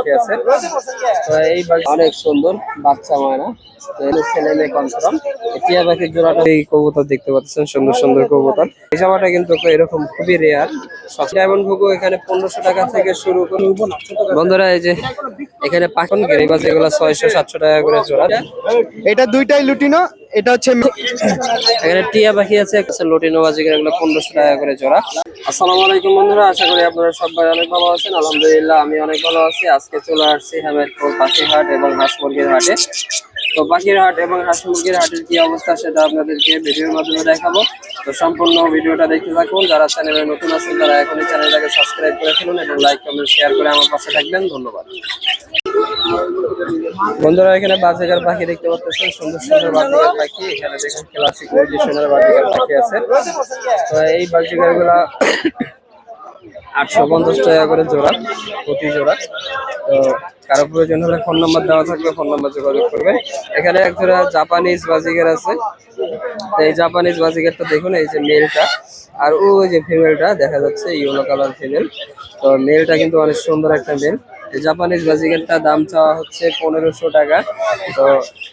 পাখি আছে তো এই অনেক সুন্দর বাচ্চা ময়না। তো ছেলে মেয়ে কনফার্ম। টিয়া পাখির জোড়াটা এই কবুতর দেখতে পাচ্ছেন সুন্দর সুন্দর কবুতর। এই জামাটা কিন্তু এরকম খুবই রেয়ার সব ডায়মন্ড ভুগো এখানে পনেরোশো টাকা থেকে শুরু করে বন্ধুরা এই যে এখানে পাখন গেরিবাজ এগুলো ছয়শো সাতশো টাকা করে জোড়া। এটা দুইটাই লুটিনো এটা হচ্ছে এখানে টিয়া পাখি আছে লটিনো বাজিকার এগুলো পনেরোশো টাকা করে জোড়া। আসসালামু আলাইকুম বন্ধুরা, আশা করি আপনারা সবাই অনেক ভালো আছেন। আলহামদুলিল্লাহ, আমি অনেক ভালো আছি। আজকে চলে আসছি হামেদপুর পাখির হাট এবং হাঁস মুরগির হাটে। তো পাখির হাট এবং হাঁস মুরগির হাটের কি অবস্থা সেটা আপনাদেরকে ভিডিওর মাধ্যমে দেখাবো। তো সম্পূর্ণ ভিডিওটা দেখতে থাকুন। যারা চ্যানেলে নতুন আছেন, তারা এখনই চ্যানেলটাকে সাবস্ক্রাইব করে ফেলুন এবং লাইক, কমেন্ট, শেয়ার করে আমার পাশে থাকবেন। ধন্যবাদ। বন্ধুরা, এখানে বাজিকার পাখি দেখতে পাচ্ছেন সুন্দর সুন্দর বাজিকার পাখি। এখানে দেখুন ক্লাসিক পজিশনের বাজিকার পাখি আছে। তো এই বাজিকারগুলা আটশো পঞ্চাশ টাকা করে জোড়া, প্রতি জোড়া। তো কারও প্রয়োজন হলে ফোন নাম্বার দেওয়া থাকবে ফোন নাম্বার যোগাযোগ করবেন। এখানে এক জোড়া জাপানিজ বাজিকার আছে। তো এই জাপানিজ বাজিকারটা দেখুন, এই যে মেলটা। আর ওই যে ফিমেলটা দেখা যাচ্ছে ইয়েলো কালার ফিমেল তো মেলটা কিন্তু অনেক সুন্দর একটা মেল জাপানিজ বাজিকারটা দাম চাওয়া হচ্ছে পনেরোশো টাকা। তো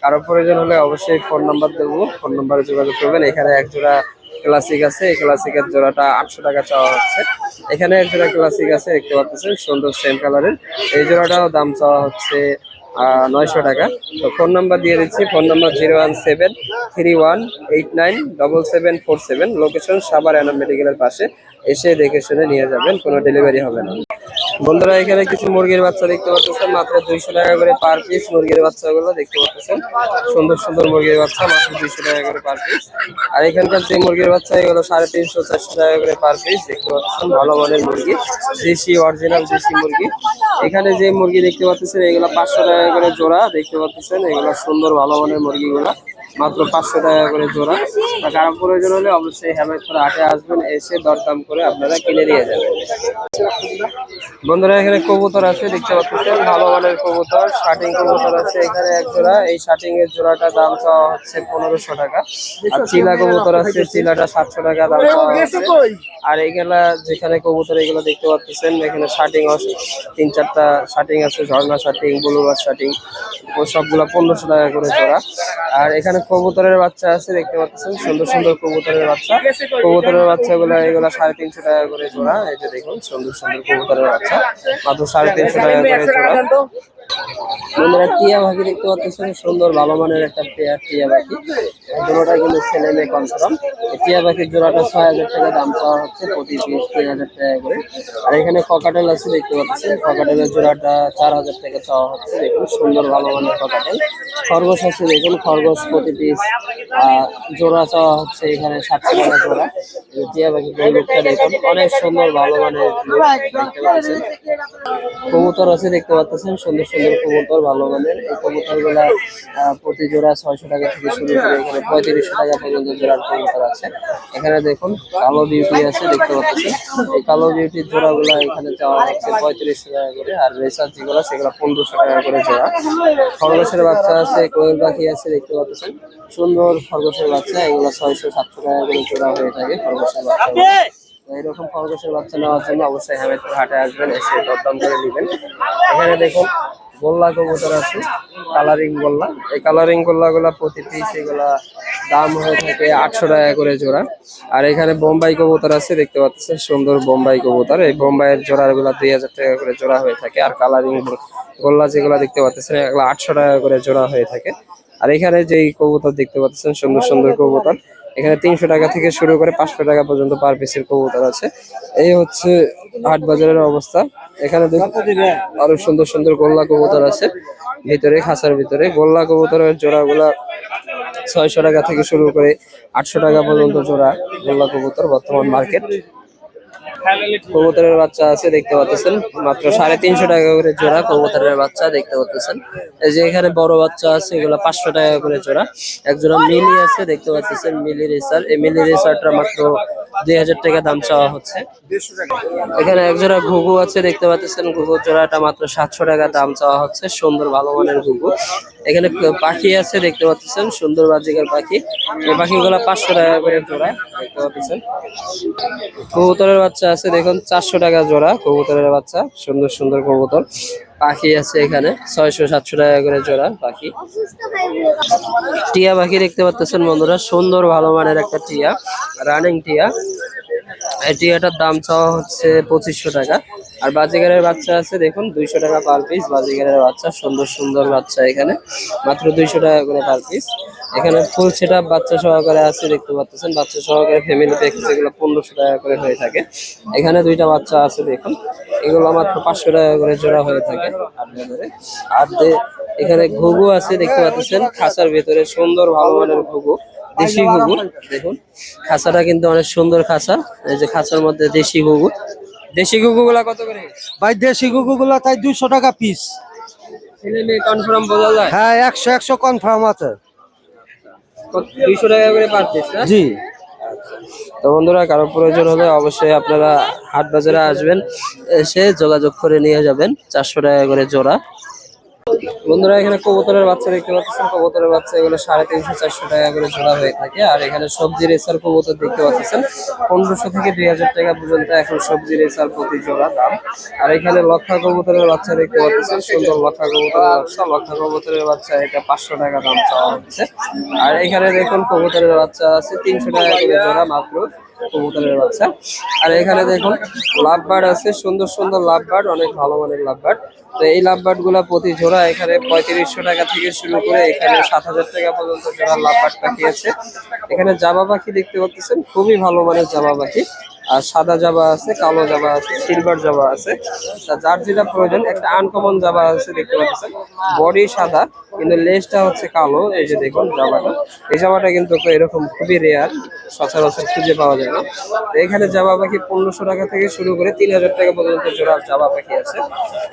কারও প্রয়োজন হলে অবশ্যই ফোন নাম্বার দেবো। ফোন নাম্বারে যোগাযোগ করবেন। এখানে এক জোড়া ক্লাসিক আছে। এই ক্লাসিকের জোড়াটা আটশো টাকা চাওয়া হচ্ছে। এখানে এক জোড়া ক্লাসিক আছে, দেখতে পাচ্ছেন, সুন্দর সেম কালারের এই জোড়াটাও দাম চাওয়া হচ্ছে নয়শো টাকা। তো ফোন নাম্বার দিয়ে দিচ্ছি, phone number zero one seven three one eight nine double seven four seven, location Savar Enam মেডিকেলের পাশে। এসে দেখে শুনে নিয়ে যাবেন, কোনো ডেলিভারি হবে না। বন্ধুরা, এখানে কিছু মুরগির বাচ্চা দেখতে পাচ্ছেন, মাত্র দুইশো টাকা করে পার পিস মুরগির বাচ্চাগুলো দেখতে পাচ্ছেন। সুন্দর সুন্দর মুরগির বাচ্চা, মাত্র দুইশো টাকা করে পার পিস আর এখানকার যে মুরগির বাচ্চা, এগুলো সাড়ে তিনশো, চারশো টাকা করে পার পিস দেখতে পাচ্ছেন, ভালো মানের মুরগি, দেশি অরিজিনাল দেশি মুরগি। এখানে যে মুরগি দেখতে পাচ্ছেন, এগুলো পাঁচশো টাকা করে জোড়া দেখতে পাচ্ছেন, এগুলো সুন্দর, ভালো মানের মুরগিগুলো। মাত্র পাঁচশো টাকা করে জোড়া। আর কারও প্রয়োজন হলে অবশ্যই হেমায়তপুর হাটে আসবেন, এসে দরদাম করে আপনারা কিনে নিয়ে যাবেন। বন্ধুরা, এখানে কবুতর আছে, দেখতে পাচ্ছেন, ভালো মানের কবুতর শার্টিং কবুতর আছে এখানে এক জোড়া। এই শার্টিং এর জোড়াটা দাম চাওয়া হচ্ছে পনেরোশো টাকা। আর চিলা কবুতর আছে, চিলাটা সাতশো টাকা দাম চাওয়া আর এইগুলা যেখানে কবুতর, এগুলো দেখতে পাচ্ছেন, এখানে শার্টিং আছে, তিন চারটা শার্টিং আছে, ঝর্ণা শার্টিং ব্লুবার শার্টিং ও সবগুলো পনেরোশো টাকা করে জোড়া। আর এখানে কবুতরের বাচ্চা আছে, দেখতে পাচ্ছেন, সুন্দর সুন্দর কবুতরের বাচ্চা। কবুতরের বাচ্চাগুলো এগুলা সাড়ে তিনশো টাকা করে জোড়া, এই যে দেখুন, সুন্দর সুন্দর কবুতরের বাচ্চা। মাত্র সাড়ে তিনশো টাকা করে জোড়া। বন্ধুরা, টিয়া পাখি দেখতে পাচ্ছেন, সুন্দর ভালো মানের একটা পেয়ার টিয়া পাখি। জোড়াটা কিন্তু ছেলে মেয়ে কনফার্ম। টিয়া পাখির জোড়াটা ছয় হাজার টাকা দাম চাওয়া হচ্ছে, প্রতি পিস তিন হাজার টাকা করে। আর এখানে ককাটেল আছে, দেখতে পাচ্ছেন ককাটেলের জোড়াটা চার হাজার টাকা চাওয়া হচ্ছে, দেখুন, সুন্দর ভালো মানের ককাটেল খরগোশ আছে, দেখুন, খরগোশ প্রতি পিস জোড়া চাওয়া হচ্ছে এখানে সাতশো টাকা জোড়া। টিয়া পাখির লুকটা দেখুন, অনেক সুন্দর ভালো মানের দেখতে কবুতর আছে, দেখতে পাচ্ছেন সুন্দর সুন্দর কবুতর, ভালো মানের। এই কবুতরগুলা প্রতি জোড়া ছয়শো টাকা থেকে শুরু করে এখানে পঁয়ত্রিশশো টাকা পর্যন্ত জোড়ার কবুতর আছে। এখানে দেখুন, কালো বিউটি আছে, দেখতে পাচ্ছেন। এই কালো বিউটির জোড়া গুলা এখানে চাওয়া হচ্ছে পঁয়ত্রিশশো টাকা করে, আর রেসার যেগুলো, সেগুলো পনেরোশো টাকা করে জোড়া। খরগোশের বাচ্চা আছে, কোয়েল পাখি আছে, দেখতে পাচ্ছেন। সুন্দর খরগোশের বাচ্চা, এগুলো ছয়শো, সাতশো টাকা করে জোড়া হয়ে থাকে খরগোশের বাচ্চা তো এরকম খরগোশের বাচ্চা নেওয়ার জন্য অবশ্যই হ্যামেদপুর হাটে আসবেন, এসে দরদাম করে নেবেন। এখানে দেখুন গোল্লা কবুতর আছে কালারিং গোল্লা। এই কালারিং গোল্লাগুলা প্রতি পিস এগুলা দাম হয়ে থাকে আটশো টাকা করে জোড়া। আর এখানে বোম্বাই কবুতর আছে, দেখতে পাচ্ছেন সুন্দর বোম্বাই কবুতর। এই বোম্বাইয়ের জোড়াগুলা দুই হাজার টাকা করে জোড়া হয়ে থাকে। আর কালারিং গোল্লা যেগুলা দেখতে পাচ্ছেন, এগুলো আটশো টাকা করে জোড়া হয়ে থাকে। আর এখানে যেই কবুতর দেখতে পাচ্ছেন, সুন্দর সুন্দর কবুতর। এখানে তিনশো টাকা থেকে শুরু করে পাঁচশো টাকা পর্যন্ত পার পিসের কবুতর আছে। এই হচ্ছে হাট বাজারের অবস্থা। এখানে আরও সুন্দর সুন্দর গোল্লা কবুতর আছে। ভিতরে, খাঁচার ভিতরে গোল্লা কবুতরের জোড়াগুলা ছয়শো টাকা থেকে শুরু করে আটশো টাকা পর্যন্ত জোড়া গোল্লা কবুতর বর্তমান মার্কেট কবুতরের বাচ্চা আছে, দেখতে পাচ্ছেন। মাত্র সাড়ে তিনশো টাকা করে জোড়া কবুতরের বাচ্চা, দেখতে পাচ্ছেন। এই যে এখানে বড় বাচ্চা আছে, এগুলো পাঁচশো টাকা করে জোড়া। একজোড়া মিলি আছে, দেখতে পাচ্ছেন, মিলি রেসার। এই মিলি রেসারটা মাত্র দুই হাজার টাকা দাম চাওয়া হচ্ছে। এখানে এক জোড়া ঘুঘু আছে, দেখতে পাচ্ছেন ঘুঘুর জোড়াটা মাত্র সাতশো টাকা দাম চাওয়া হচ্ছে, সুন্দর ভালো মানের ঘুঘু। এখানে পাখি আছে, দেখতে পাচ্ছেন, সুন্দর বাজিকার পাখি। এই পাখিগুলো পাঁচশো টাকা করে জোড়া, দেখতে পাচ্ছেন। কবুতরের বাচ্চা আছে, দেখুন, চারশো টাকা জোড়া কবুতরের বাচ্চা, সুন্দর সুন্দর কবুতর। পাখি আছে এখানে। ছয়শো সাতশো টাকা করে জোড়া পাখি। টিয়া পাখি দেখতে পাচ্ছেন বন্ধুরা সুন্দর ভালো মানের একটা টিয়া রানিং টিয়া। এই টিয়াটার দাম চাওয়া হচ্ছে পঁচিশশো টাকা। আর বাজিগারের বাচ্চা আছে দেখুন দুইশো টাকা পার পিস বাজিগারের বাচ্চা সুন্দর সুন্দর বাচ্চা এখানে। মাত্র দুইশো টাকা করে পার পিস এখানে ফুল সেট বাচ্চা সহকারে আছে দেখতে পাচ্ছেন। বাচ্চা সহকারে ফ্যামিলি প্যাক যেগুলো পনেরোশো টাকা করে হয়ে থাকে। এখানে দুইটা বাচ্চা আছে দেখুন। এগুলো মাত্র পাঁচশো টাকা করে জোড়া হয়ে থাকে আর এখানে ঘুঘু আছে দেখতে পাচ্ছেন। খাঁচার ভেতরে সুন্দর ভালো মানের ঘুঘু দেশি ঘুঘু দেখুন। খাঁচাটা কিন্তু অনেক সুন্দর খাঁচা। এই যে খাঁচার মধ্যে দেশি ঘুঘু। দেশি ঘুঘু গুলা কত করে? ভাই দেশি গুগুগুলো তাই দুইশো টাকা পিস ছেলে মেয়ে কনফার্ম বোঝা যায়? হ্যাঁ একশো একশো কনফার্ম আছে। দুইশো টাকা করে পার পিস জি। তো বন্ধুরা, কারও প্রয়োজন হলে অবশ্যই আপনারা হাট বাজারে আসবেন, এসে যোগাযোগ করে নিয়ে যাবেন। চারশো টাকা করে জোড়া। বন্ধুরা, এখানে কবুতরের বাচ্চা দেখতে পাচ্ছেন। কবুতরের বাচ্চা এগুলো সাড়ে তিনশো, চারশো টাকা করে জোড়া হয়ে থাকে। আর এখানে সবজি রেসার কবুতর দেখতে পাচ্ছেন। পনেরোশো থেকে দুই হাজার টাকা পর্যন্ত এখন সবজি রেসার প্রতি জোড়া দাম। আর এখানে লক্ষা কবুতরের বাচ্চা দেখতে পাচ্ছেন। সুন্দর লক্ষা কবুতরের বাচ্চা। লক্ষা কবুতরের বাচ্চা, এটা পাঁচশো টাকা দাম চাওয়া হচ্ছে। আর এখানে দেখুন, কবুতরের বাচ্চা আছে। তিনশো টাকা করে জোড়া মাত্র। কবুতরের বাচ্চা। আর এখানে দেখুন লাভ বার্ড আছে, সুন্দর সুন্দর লাভ বার্ড অনেক ভালো মানের লাভ বার্ড তো এই লাভ বার্ডগুলা প্রতি জোড়া এখানে পঁয়ত্রিশশো টাকা থেকে শুরু করে এখানে সাত হাজার টাকা পর্যন্ত জোড়া লাভ বার্ড পাখি আছে এখানে জামা পাখি দেখতে পাচ্ছেন, খুবই ভালো মানের জামা পাখি। আর সাদা জাবা আছে, কালো জাবা আছে সিলভার জাবা আছে। যার যেটা প্রয়োজন, একটা আনকমন জাবা আছে দেখতে পাচ্ছেন। বডি সাদা, কিন্তু লেজটা হচ্ছে কালো, এই যে দেখুন জাবাটা। এই জামাটা কিন্তু এরকম খুবই রেয়ার সচরাচর খুঁজে পাওয়া যায় না। এখানে জাবা পাখি পনেরোশো টাকা থেকে শুরু করে তিন হাজার টাকা পর্যন্ত জোড়া জাবা পাখি আছে।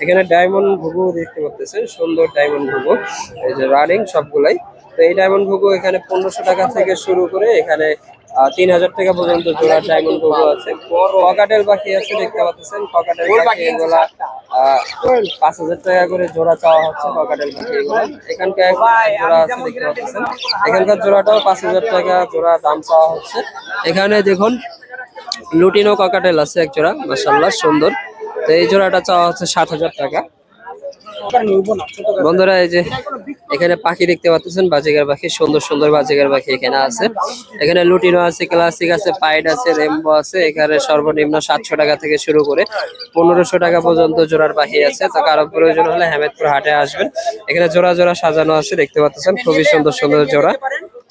এখানে ডায়মন্ড ঘুঘু দেখতে পাচ্ছেন, সুন্দর ডায়মন্ড ঘুঘু। এই যে রানিং সবগুলাই। তো এই ডায়মন্ড ঘুঘু এখানে পনেরোশো টাকা থেকে শুরু করে এখানে তিন হাজার টাকা পর্যন্ত জোড়া ডায়মন্ড ঘুঘু আছে। ককাটেল পাখি আছে দেখতে পাচ্ছেন ককাটেল পাখি এগুলা পাঁচ হাজার টাকা করে জোড়া চাওয়া হচ্ছে ককাটেল পাখি এগুলা। এখানকার জোড়া আছে দেখতে পাচ্ছেন। এখানকার জোড়াটাও পাঁচ হাজার টাকা জোড়া দাম চাওয়া হচ্ছে। এখানে দেখুন লুটিনো ককাটেল আছে এক জোড়া মাসাল্লাহ সুন্দর। তো এই জোড়াটা চাওয়া হচ্ছে সাত হাজার টাকা। বন্ধুরা এই যে এখানে পাখি দেখতে পাচ্ছেন, বাজিগার পাখি, সুন্দর সুন্দর বাজিগার পাখি এখানে আছে। এখানে লুটিনো আছে, ক্লাসিক আছে, পাইড আছে, রেমবো আছে, এখানে সর্বনিম্ন সাতশো টাকা থেকে শুরু করে পনেরোশো টাকা পর্যন্ত জোড়ার পাখি আছে। তো কারও প্রয়োজন হলে হেমেদপুর হাটে আসবেন। এখানে জোড়া জোড়া সাজানো আছে, দেখতে পাচ্ছেন, খুবই সুন্দর সুন্দর জোড়া।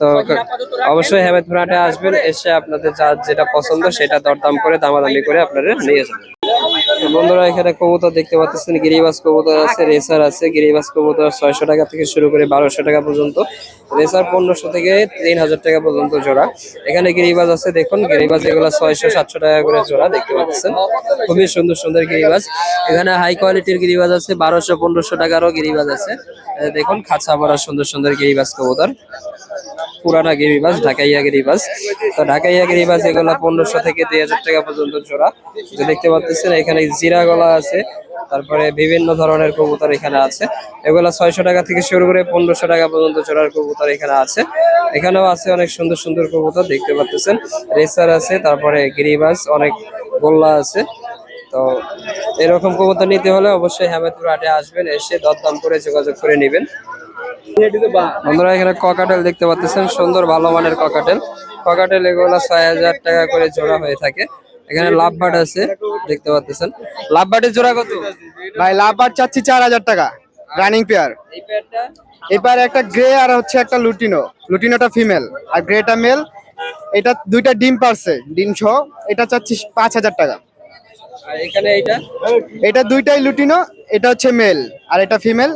তো অবশ্যই হেমেদপুর হাটে আসবেন, এসে আপনাদের যা যেটা পছন্দ সেটা দরদাম করে, দামাদামি করে আপনারা নিয়ে যাবেন। বন্ধুরা, এখানে কবুতর দেখতে পাচ্ছেন গিরিবাস কবুতর আছে, রেসার আছে, গিরিবাস কবুতর ছয়শো টাকা থেকে শুরু করে বারোশো টাকা পর্যন্ত। রেসার পনেরোশো থেকে তিন হাজার টাকা পর্যন্ত জোড়া। এখানে গিরিবাজ আছে, দেখুন গিরিবাজ এগুলো ছয়শো, সাতশো টাকা করে জোড়া দেখতে পাচ্ছেন। খুবই সুন্দর সুন্দর গিরিবাজ এখানে হাই কোয়ালিটির গিরিবাজ আছে, বারোশো, পনেরোশো টাকারও গিরিবাজ আছে। দেখুন, খাঁচা ভরা সুন্দর সুন্দর গিরিবাজ কবুতর। পুরানা গিরিবাস ঢাকাইয়া গিরিবাস তো ঢাকাইয়া গিরিবাস এগুলো পনেরোশো থেকে দুই হাজার টাকা পর্যন্ত জোড়া। যে দেখতে পাচ্ছেন এখানে জিরা গলা আছে, তারপরে বিভিন্ন ধরনের কবুতর এখানে আছে। এগুলো ছয়শো টাকা থেকে শুরু করে পনেরোশো টাকা পর্যন্ত জোড়ার কবুতর এখানে আছে। এখানেও আছে অনেক সুন্দর সুন্দর কবুতর, দেখতে পাচ্ছেন রেসার আছে, তারপরে গিরিবাস অনেক গোল্লা আছে। তো এরকম কবুতর নিতে হলে অবশ্যই হ্যামেদপুর হাটে আসবেন, এসে দরদাম করে যোগাযোগ করে নেবেন। বন্ধুরা এখানে ককাটেল দেখতে পাচ্ছেন সুন্দর ভালো মানের ককাটেল ককাটেল এগুলো ছয় হাজার টাকা করে জোড়া হয়ে থাকে। এখানে লাভ বার্ড আছে দেখতে পাচ্ছেন লাভ বার্ডের জোড়া কত? ভাই লাভবার চাচ্ছি চার হাজার টাকা রানিং পেয়ার এই এবার একটা গ্রে আর হচ্ছে একটা লুটিনো লুটিনোটা ফিমেল আর গ্রেটা মেল এটা দুইটা ডিম পারছে ডিম সহ। এটা চাচ্ছি পাঁচ হাজার টাকা। আর এখানে এইটা? এটা দুইটাই লুটিনো এটা হচ্ছে মেল আর এটা ফিমেল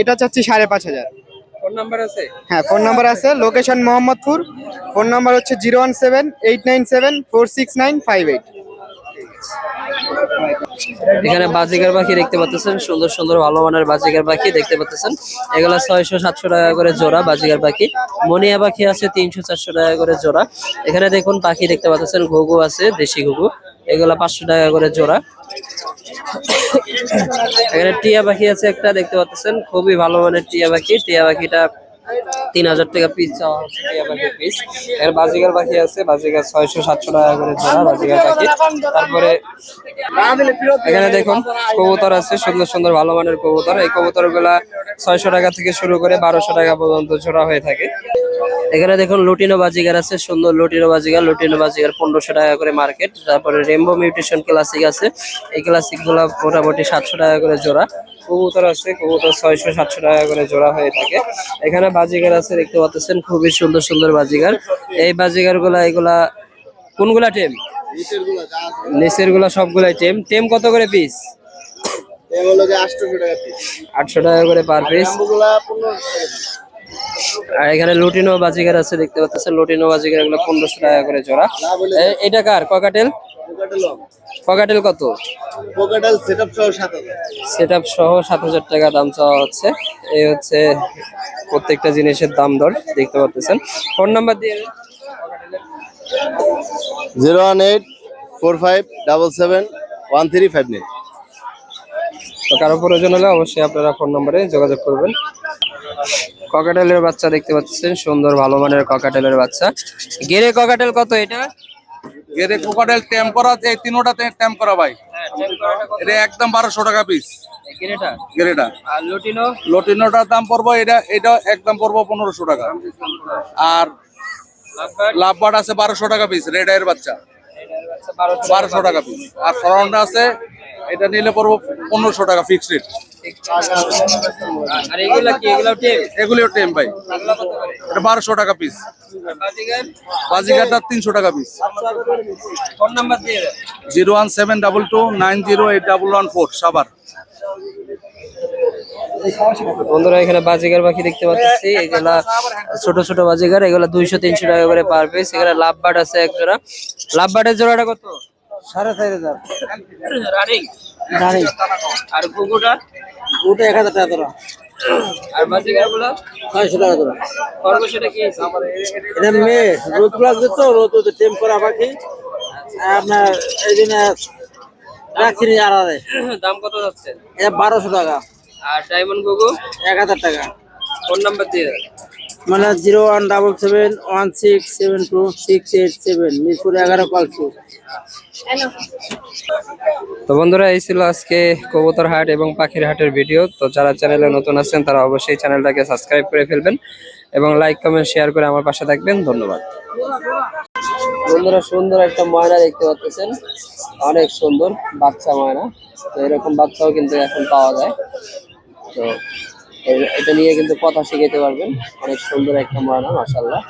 এটা চাচ্ছি সাড়ে পাঁচ হাজার। ফোন নাম্বার আছে? হ্যাঁ ফোন নাম্বার আছে লোকেশন মোহাম্মদপুর। ফোন নাম্বার হচ্ছে zero one seven eight nine seven four six nine five eight. এখানে বাজিকার পাখি দেখতে পাচ্ছেন সুন্দর সুন্দর ভালো মানের বাজিকার পাখি দেখতে পাচ্ছেন। এগুলা ছয়শো সাতশো টাকা করে জোড়া বাজিকার পাখি। মনিয়া পাখি আছে তিনশো চারশো টাকা করে জোড়া। এখানে দেখুন পাখি দেখতে পাচ্ছেন ঘুঘু আছে দেশি ঘুঘু। এগুলা পাঁচশো টাকা করে জোড়া। এখানে টিয়া পাখি আছে একটা, দেখতে পাচ্ছেন? খুবই ভালো মানের টিয়া পাখি। টিয়া পাখিটা তিন হাজার টাকা পিস চাওয়া হচ্ছে টিয়া পাখির পিস এর বাজিগার পাখি আছে, বাজিগার ছয়শো, সাতশো টাকা করে জোড়া বাজিগার পাখি। তারপরে এখানে দেখুন, কবুতর আছে, সুন্দর সুন্দর ভালো মানের কবুতর। এই কবুতরগুলা ছয়শো টাকা থেকে শুরু করে বারোশো টাকা পর্যন্ত জোড়া হয়ে থাকে। এখানে দেখুন লুটিনো বাজিগার আছে সুন্দর লুটিনো বাজিগার লুটিনো বাজিগার পনেরোশো টাকা করে মার্কেট। তারপরে রেমবো মিউটেশন ক্লাসিক আছে এই ক্লাসিকগুলা মোটামুটি সাতশো টাকা করে জোড়া। কবুতর আছে কবুতর ছয়শো সাতশো টাকা করে জোড়া হয়ে থাকে। এখানে বাজিগার আছে দেখতে পাচ্ছেন খুবই সুন্দর সুন্দর বাজিগার। এই বাজিগারগুলা এগুলা কোনগুলা টেম? নিচেরগুলা সবগুলাই টেম। টেম কত করে পিস আটশো টাকা করে পার পিস আর এখানে লুটিনো বাজিগার আছে দেখতে পাচ্ছেন। লুটিনো বাজিগার এগুলো পনেরোশো টাকা করে জোড়া। এটা কার? ককাটেল ককাটেল কত? সেটআপ সহ সেট আপ সহ সাত হাজার টাকা দাম চাওয়া হচ্ছে। এই হচ্ছে প্রত্যেকটা জিনিসের দাম দর দেখতে পাচ্ছেন। ফোন নাম্বার দিয়ে। Zero one eight four five double seven one three five nine. তো কারও প্রয়োজন হলে অবশ্যই আপনারা ফোন নম্বরে যোগাযোগ করবেন। ককাটেলের বাচ্চা দেখতে পাচ্ছেন সুন্দর ভালো মানের ককাটেলের বাচ্চা। গেরে ককাটেল কত এটা? গেরে কোকাটেল ট্যাম করা এই তিনোটাতে ট্যাম করা ভাই। এটা একদম বারোশো টাকা পিস গেরেটা? আর লুটিনো? লটিনোটার দাম পড়ব এটা এটা একদম পড়ব পনেরোশো টাকা। আর লাভবাট আছে বারোশো টাকা পিস রেড এর বাচ্চা বারোশো টাকা পিস আর ফরনটা আছে এটা নিলে পড়ব পনেরোশো টাকা ফিক্সড রেট আর এগুলা কি? টেম? ভাই। এটা বারোশো টাকা পিস বাজিগার? বাজিঘাটটা তিনশো টাকা পিস ফোন নাম্বার দিয়ে zero one seven double two nine zero eight double one four Savar বন্ধুরা এখানে বাজিগার পাখি দেখতে পাচ্ছি। এগুলা ছোট ছোট বাজিগার এগুলা দুইশো তিনশো টাকা করে পার পিস এখানে লাভ বাট আছে এক জোড়া। লাভ বাটের জোড়াটা কত? সাড়ে চার হাজার। রানিং আর কুকুরটা ওটা এক হাজার টাকা তোরা। আর বাজিগার ছয়শো টাকা তোরা। খরগোশটা কি এটা মেয়ে রোদ তো রোদ রোদ টেম করা আর আপনার এই জন্য রাখছি নি আর দাম কত যাচ্ছে? এটা বারোশো টাকা। আর ডায়মন্ড গুগু এক হাজার টাকা। ফোন নাম্বার দিয়ে মানে zero one double seven one six seven two six eight seven Mirpur এগারো পালসু তো বন্ধুরা, এই ছিল আজকে কবুতর হাট এবং পাখির হাটের ভিডিও। তো যারা চ্যানেলে নতুন আছেন, তারা অবশ্যই চ্যানেলটাকে সাবস্ক্রাইব করে ফেলবেন এবং লাইক, কমেন্ট, শেয়ার করে আমার পাশে থাকবেন। ধন্যবাদ। বন্ধুরা, সুন্দর একটা ময়না দেখতে পাচ্ছেন। অনেক সুন্দর বাচ্চা ময়না। তো এরকম বাচ্চাও কিন্তু এখন পাওয়া যায়। তো এটা নিয়ে কিন্তু কথা শিখাতে পারবেন। অনেক সুন্দর একটা ময়না মাসাল্লাহ